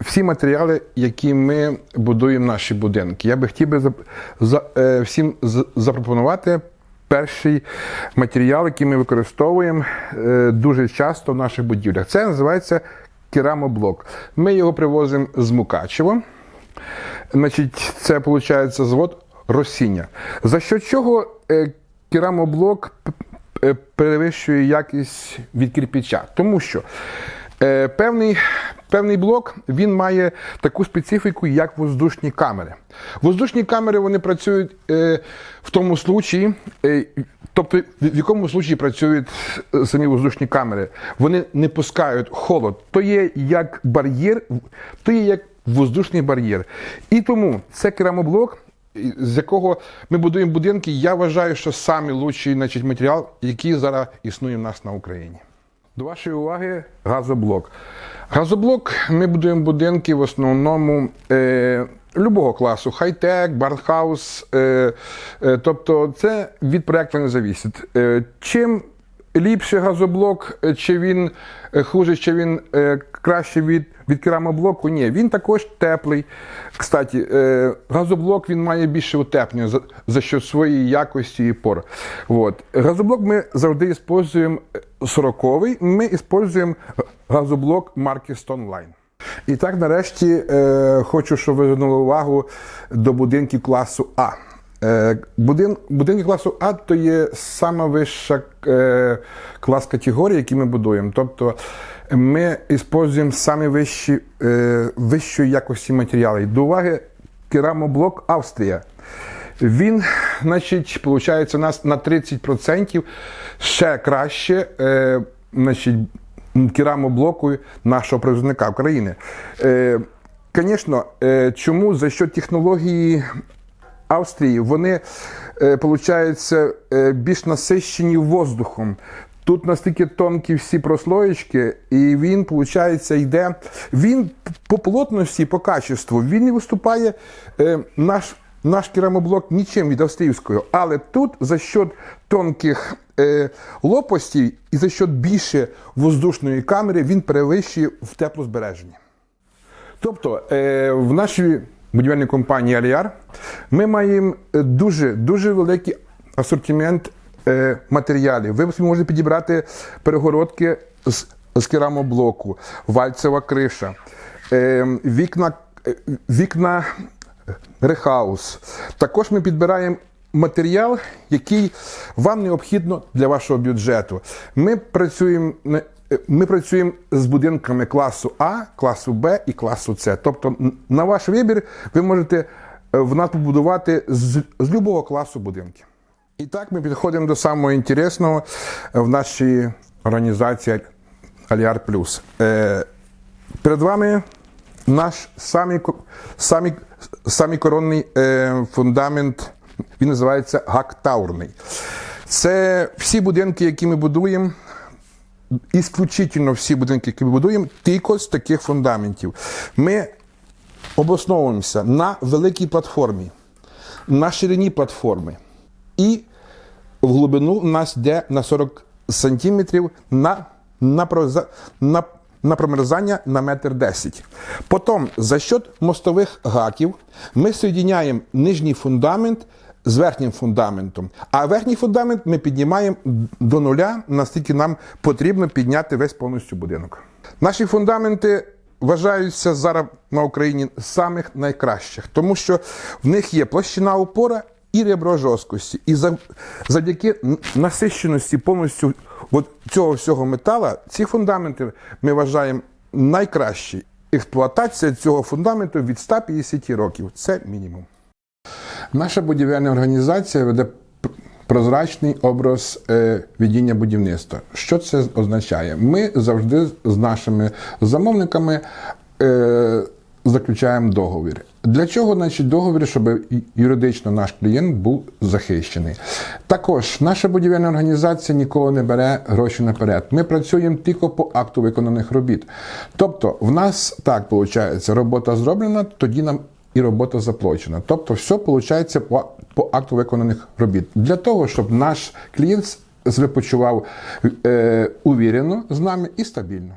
всі матеріали, які ми будуємо наші будинки. Я би хотів би зап- за, е, всім запропонувати перший матеріал, який ми використовуємо е, дуже часто в наших будівлях. Це називається керамоблок. Ми його привозимо з Мукачева. Значить, це виходить завод Росіння. За що чого е, керамоблок п- перевищує якість від кирпича? Тому що е, певний, певний блок він має таку специфіку, як воздушні камери. Воздушні камери вони працюють е, в тому случаї, е, тобто в якому случаї працюють е, самі воздушні камери. Вони не пускають холод. То є як бар'єр, то є як воздушний бар'єр. І тому це керамоблок, з якого ми будуємо будинки, я вважаю, що самий лучший значить, матеріал, який зараз існує в нас на Україні. До вашої уваги газоблок. Газоблок ми будуємо будинки в основному е, любого класу: хай-тек, барнхаус. Е, е, тобто це від проєкту не завісить. Е, чим ліпше газоблок, е, чи він е, хуже, чи він е, краще від, від керамоблоку? Ні, він також теплий. Кстати, е, газоблок він має більше утеплення за, за що своєї якості і пор. Вот. Газоблок ми завжди використовуємо 40-й, ми використовуємо газоблок марки Stoneline. І так, нарешті, е, хочу, щоб ви звернули увагу до будинків класу А. Е, будин, будинки класу А то є сама вища е, клас категорії, які ми будуємо. Тобто ми використовуємо самі вищі, е, вищої якості матеріали. До уваги, керамоблок Австрія. Він, значить, виходить, у нас на 30% ще краще, е, значить, керамоблоку нашого представника України. Е, Звісно, е, чому за що технології Австрії вони, е, е, більш насищені воздухом. Тут настільки тонкі всі прослоєчки, і він, виходить, йде. Він по плотності, по качеству, він не виступає е, наш. Наш керамоблок нічим від австрійського, але тут за счет тонких е, лопастей і за счет більше воздушної камери він перевищує в теплозбереженні. Тобто е, в нашій будівельній компанії Аліар ми маємо е, дуже дуже великий асортимент е, матеріалів. Ви можете підібрати перегородки з, з керамоблоку, вальцева криша, е, вікна, вікна рехаус. Також ми підбираємо матеріал, який вам необхідно для вашого бюджету. Ми працюємо ми працюємо з будинками класу А, класу Б і класу С. Тобто, на ваш вибір ви можете е, в нас побудувати з, з будь-якого класу будинки. І так ми підходимо до самого інтересного в нашій організації Аліар Плюс. Е, перед вами наш самий, самий, самий коронний е, фундамент, він називається гактаурний. Це всі будинки, які ми будуємо, ісключительно всі будинки, які ми будуємо, тільки з таких фундаментів. Ми обосновуємося на великій платформі, на ширині платформи. І в глибину в нас йде на 40 сантиметрів на, на, на, на промерзання на метр 10. Потім за счет мостових гаків ми соєдиняємо нижній фундамент з верхнім фундаментом. А верхній фундамент ми піднімаємо до нуля, наскільки нам потрібно підняти весь повністю будинок. Наші фундаменти вважаються зараз на Україні самих найкращих, тому що в них є площина опора і ребро жорсткості. І за- завдяки насищеності повністю от цього всього метала, ці фундаменти ми вважаємо найкращі. Експлуатація цього фундаменту від 150 років це мінімум. Наша будівельна організація веде прозрачний образ е, ведіння будівництва. Що це означає? Ми завжди з нашими замовниками е, заключаємо договір. Для чого значить договір, щоб юридично наш клієнт був захищений? Також наша будівельна організація ніколи не бере гроші наперед. Ми працюємо тільки по акту виконаних робіт. Тобто, в нас так виходить, робота зроблена, тоді нам і робота заплачена. Тобто, все виходить по, по акту виконаних робіт. Для того, щоб наш клієнт себе почував е, увірено з нами і стабільно.